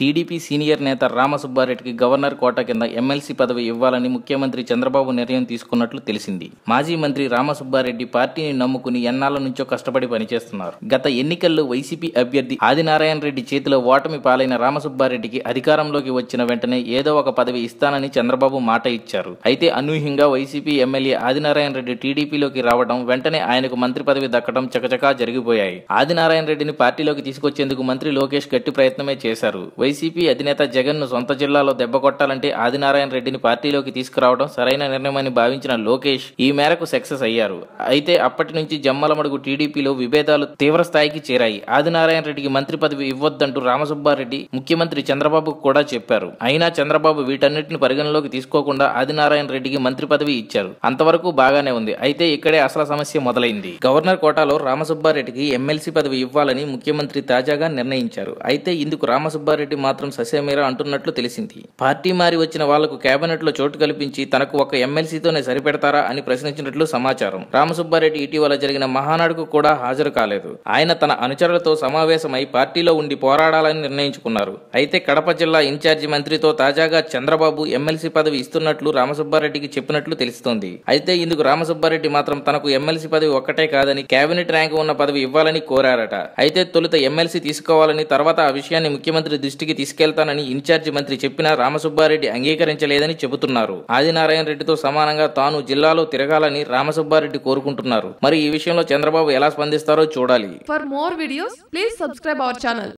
TDP senior నేత రామసుబ్బారెడ్డికి governor కోట కింద MLC పదవి ఇవ్వాలని ముఖ్యమంత్రి చంద్రబాబు నిర్ణయం తీసుకున్నట్లు తెలిసింది. మాజీ మంత్రి రామసుబ్బారెడ్డి పార్టీని నమ్ముకుని ఎన్నాళ్ళ నుంచో కష్టపడి పనిచేస్తున్నారు. గత ఎన్నికల్లో వైసీపీ అభ్యర్థి ఆదినారాయణ రెడ్డి చేతిలో ఓటమి పాలైన రామసుబ్బారెడ్డికి అధికారంలోకి వచ్చిన వెంటనే ఏదో ఒక పదవి ఇస్తానని చంద్రబాబు మాట ఇచ్చారు. అయితే అనూహ్యంగా వైసీపీ ఎమ్మెల్యే ఆదినారాయణ రెడ్డి టీడీపీలోకి రావడం వెంటనే ఆయనకు మంత్రి పదవి దక్కడం చకచకా జరిగిపోయాయి. ఆదినారాయణ రెడ్డిని పార్టీలోకి తీసుకొచ్చేందుకు మంత్రి లోకేష్ గట్టి ప్రయత్నమే చేశారు. వైసీపీ అధినేత జగన్ను సొంత జిల్లాలో దెబ్బ కొట్టాలంటే ఆదినారాయణ రెడ్డిని పార్టీలోకి తీసుకురావడం సరైన నిర్ణయమని భావించిన లోకేష్ ఈ మేరకు సక్సెస్ అయ్యారు. అయితే అప్పటి నుంచి జమ్మలమడుగు టీడీపీలో విభేదాలు తీవ్ర స్థాయికి చేరాయి. ఆదినారాయణ రెడ్డికి మంత్రి పదవి ఇవ్వొద్దంటూ రామసుబ్బారెడ్డి ముఖ్యమంత్రి చంద్రబాబుకు కూడా చెప్పారు. అయినా చంద్రబాబు వీటన్నిటిని పరిగణలోకి తీసుకోకుండా ఆదినారాయణ రెడ్డికి మంత్రి పదవి ఇచ్చారు. అంతవరకు బాగానే ఉంది. అయితే ఇక్కడే అసలు సమస్య మొదలైంది. గవర్నర్ కోటాలో రామసుబ్బారెడ్డికి ఎమ్మెల్సీ పదవి ఇవ్వాలని ముఖ్యమంత్రి తాజాగా నిర్ణయించారు. అయితే ఇందుకు రామసుబ్బారెడ్డి మాత్రం ససేమీరా అంటున్నట్లు తెలిసింది. పార్టీ మారి వచ్చిన వాళ్ళకు కేబినెట్లో చోటు కల్పించి తనకు ఒక ఎమ్మెల్సీతోనే సరిపెడతారా అని ప్రశ్నించినట్లు సమాచారం. రామసుబ్బారెడ్డి ఇటీవల జరిగిన మహానాడుకు కూడా హాజరు కాలేదు. ఆయన తన అనుచరులతో సమావేశమై పార్టీలో ఉండి పోరాడాలని నిర్ణయించుకున్నారు. అయితే కడప జిల్లా ఇన్ఛార్జి మంత్రితో తాజాగా చంద్రబాబు ఎమ్మెల్సీ పదవి ఇస్తున్నట్లు రామసుబ్బారెడ్డికి చెప్పినట్లు తెలుస్తోంది. అయితే ఇందుకు రామసుబ్బారెడ్డి మాత్రం తనకు ఎమ్మెల్సీ పదవి ఒక్కటే కాదని కేబినెట్ ర్యాంకు ఉన్న పదవి ఇవ్వాలని కోరారట. అయితే తొలుత ఎమ్మెల్సీ తీసుకోవాలని తర్వాత ఆ విషయాన్ని ముఖ్యమంత్రి దృష్టికి తీసుకెళ్తానని ఇన్ఛార్జి మంత్రి చెప్పినా రామసుబ్బారెడ్డి అంగీకరించలేదని చెబుతున్నారు. ఆదినారాయణ రెడ్డితో సమానంగా తాను జిల్లాలో తిరగాలని రామసుబ్బారెడ్డి కోరుకుంటున్నారు. మరి ఈ విషయంలో చంద్రబాబు ఎలా స్పందిస్తారో చూడాలి. For more videos please subscribe our channel